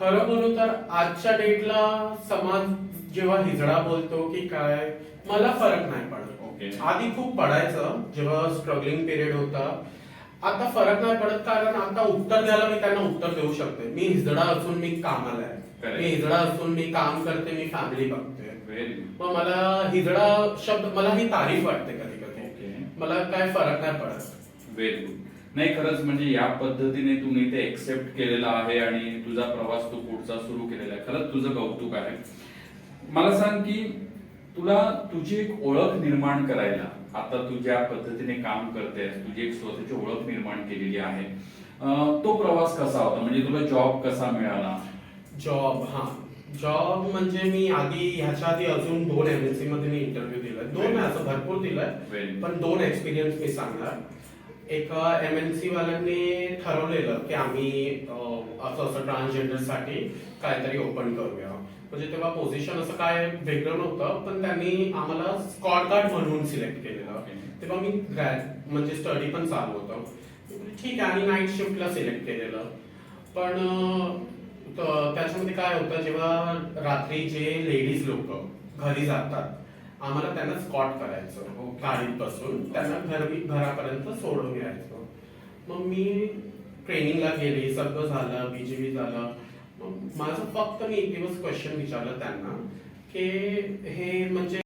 खरं बोलू तर आजच्या डेटला समाज जेव्हा हिजडा बोलतो की काय मला फरक नाही पडत. ओके. आधी खूप पडायचं जेव्हा स्ट्रगलिंग पिरियड होता. आता फरक नाही पडत कारण आता उत्तर द्यायला मी त्यांना उत्तर देऊ शकते. मी हिजडा असून मी कामाला आहे. Correct. मी हिजडा असून मी काम करते मी फॅमिली बघते. मग मला हिजडा शब्द मला ही तारीफ वाटते कधी कधी. ओके. मला काय फरक नाही पडत. व्हेरी गुड नाही खरंच म्हणजे या पद्धतीने तुम्ही ते एक्सेप्ट केलेलं आहे आणि तुझा प्रवास तू पुढचा सुरू केलेला आहे. खरंच तुझं कौतुक आहे. मला सांग की तुला तुझी एक ओळख निर्माण करायला आता तू ज्या पद्धतीने काम करतेस तुझी एक स्वतःची ओळख निर्माण केलेली आहे तो प्रवास कसा होता? म्हणजे तुला जॉब कसा मिळाला? जॉब हा. जॉब म्हणजे मी आधी ह्याच्या आधी अजून दोन एमएनसी मध्ये मी इंटरव्ह्यू दिलाय. दोन असं भरपूर दिलंय. पण दोन एक्सपिरियन्स मी सांगणार. एका एम एन सी वाल्यांनी ठरवलेलं की आम्ही असं असं ट्रान्सजेंडरसाठी काहीतरी ओपन करूया. म्हणजे तेव्हा पोझिशन असं काय वेगळं नव्हतं पण त्यांनी आम्हाला स्कॉट गार्ड म्हणून सिलेक्ट केलेलं. तेव्हा मी ग्रॅज म्हणजे स्टडी पण चालू होतं. ठीक आहे आणि नाईट शिफ्टला सिलेक्ट केलेलं. पण त्याच्यामध्ये काय होतं जेव्हा रात्री जे लेडीज लोक घरी जातात आम्हाला त्यांना स्कॉट करायचं. गाडीत बसून त्यांना घरी घरापर्यंत सोडून यायचं मग मी ट्रेनिंगला गेले सगळं झालं बीजीबी झालं. मग माझं फक्त मी एक दिवस क्वेश्चन विचारलं त्यांना की हे म्हणजे